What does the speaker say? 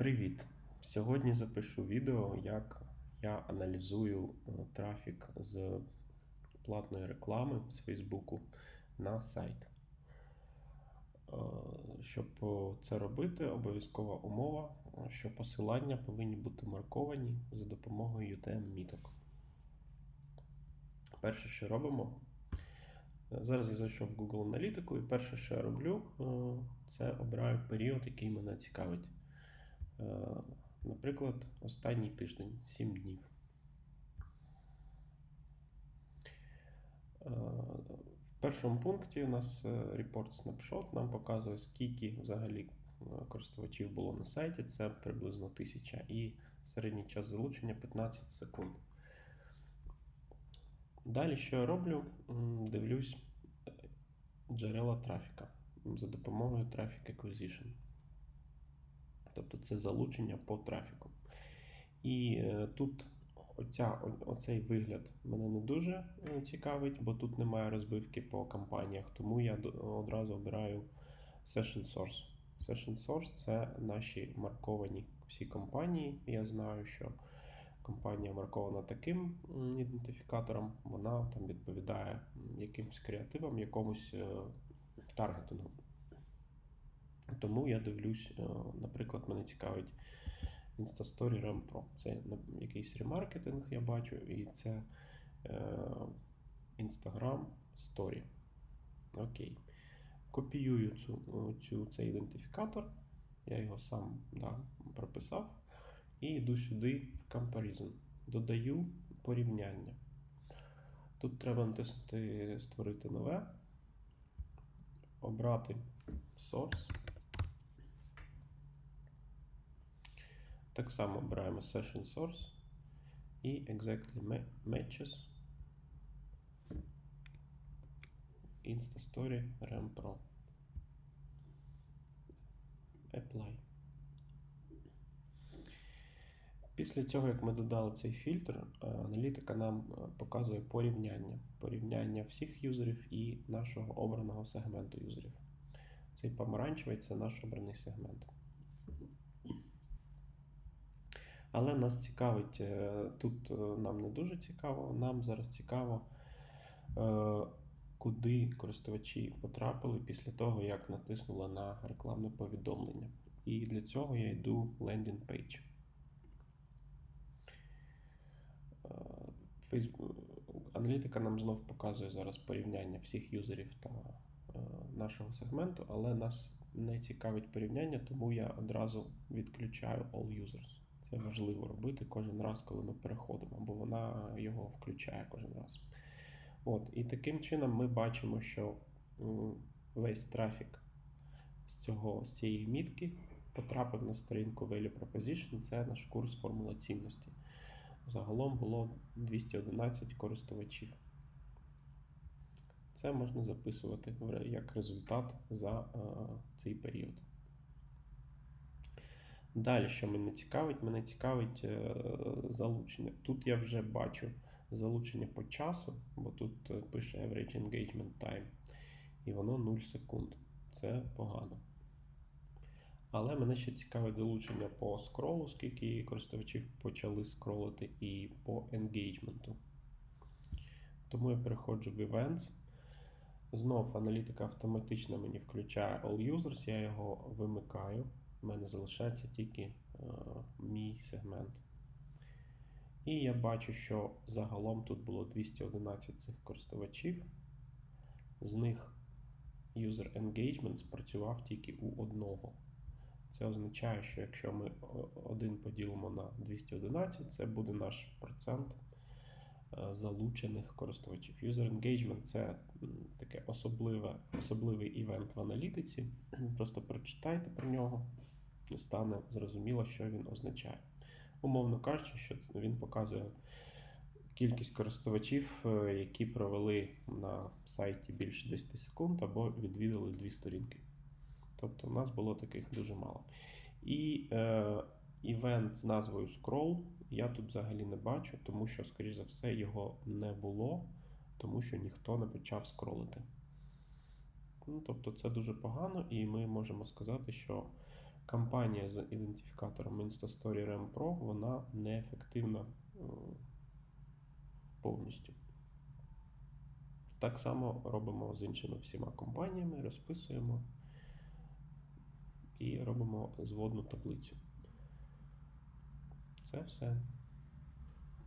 Привіт! Сьогодні запишу відео, як я аналізую е, трафік з платної реклами з Фейсбуку на сайт. Е, Щоб е, це робити, обов'язкова умова, що посилання повинні бути марковані за допомогою UTM-міток. Перше, що робимо, зараз я зайшов в Google аналітику, і перше, що я роблю, це обираю період, який мене цікавить. Е, Наприклад, останній тиждень 7 днів. Е, В першому пункті у нас е, Report Snapshot нам показує, скільки взагалі е, користувачів було на сайті. Це приблизно 1000 і середній час залучення 15 секунд. Далі, що я роблю? Дивлюсь е, джерела трафіка за допомогою Traffic Acquisition. Тобто це залучення по трафіку. І е, тут оця, оцей вигляд мене не дуже е, цікавить, бо тут немає розбивки по кампаніях, тому я одразу обираю Session Source. Session Source це наші марковані всі компанії. Я знаю, що компанія маркована таким ідентифікатором, вона там відповідає якимось креативам, якомусь е, таргетингу. Тому я дивлюсь, е, наприклад, мене цікавить Instastory RAM Pro. Це якийсь ремаркетинг я бачу, і це е, Instagram Story. Окей. Копіюю цю, цю, цей ідентифікатор, я його сам да, прописав. І йду сюди в Comparison. Додаю порівняння. Тут треба натиснути Створити нове, обрати Source. Так само обираємо Session Source і Exactly ma- Matches Instastory RAM Pro. Apply. Після цього, як ми додали цей фільтр, е, аналітика нам е, показує порівняння. Порівняння всіх юзерів і нашого обраного сегменту юзерів. Цей помаранчевий це наш обраний сегмент. Але нас цікавить, е, тут е, нам не дуже цікаво, нам зараз цікаво, е, куди користувачі потрапили після того, як натиснули на рекламне повідомлення. І для цього я йду в page. Е, Аналітика нам знов показує зараз порівняння всіх юзерів та нашого сегменту, але нас не цікавить порівняння, тому я одразу відключаю All Users. Це важливо робити кожен раз, коли ми переходимо, бо вона його включає кожен раз. От, і таким чином ми бачимо, що весь трафік з, цього, з цієї мітки потрапив на сторінку Value Proposition. Це наш курс формула цінності. Загалом було 211 користувачів. Це можна записувати як результат за е, цей період. Далі, що мене цікавить, мене цікавить е, залучення. Тут я вже бачу залучення по часу, бо тут е, пише Average Engagement Time, і воно 0 секунд. Це погано. Але мене ще цікавить залучення по скролу, скільки користувачів почали скролити, і по енгейджменту. Тому я переходжу в Events. Знов аналітика автоматично мені включає All Users, я його вимикаю. У мене залишається тільки е, мій сегмент. І я бачу, що загалом тут було 211 цих користувачів. З них User Engagement спрацював тільки у одного. Це означає, що якщо ми один поділимо на 211, це буде наш процент е, залучених користувачів. User Engagement це таке особливе, особливий івент в аналітиці. Просто прочитайте про нього, стане зрозуміло, що він означає. Умовно кажучи, що він показує кількість користувачів, е, які провели на сайті більше 10 секунд або відвідали дві сторінки. Тобто у нас було таких дуже мало. І е, івент з назвою Scroll я тут взагалі не бачу, тому що, скоріш за все, його не було, тому що ніхто не почав скролити. Ну, тобто це дуже погано, і ми можемо сказати, що кампанія з ідентифікатором InstaStory RAM Pro, вона неефективна е, повністю. Так само робимо з іншими всіма компаніями, розписуємо і робимо зводну таблицю. Це все.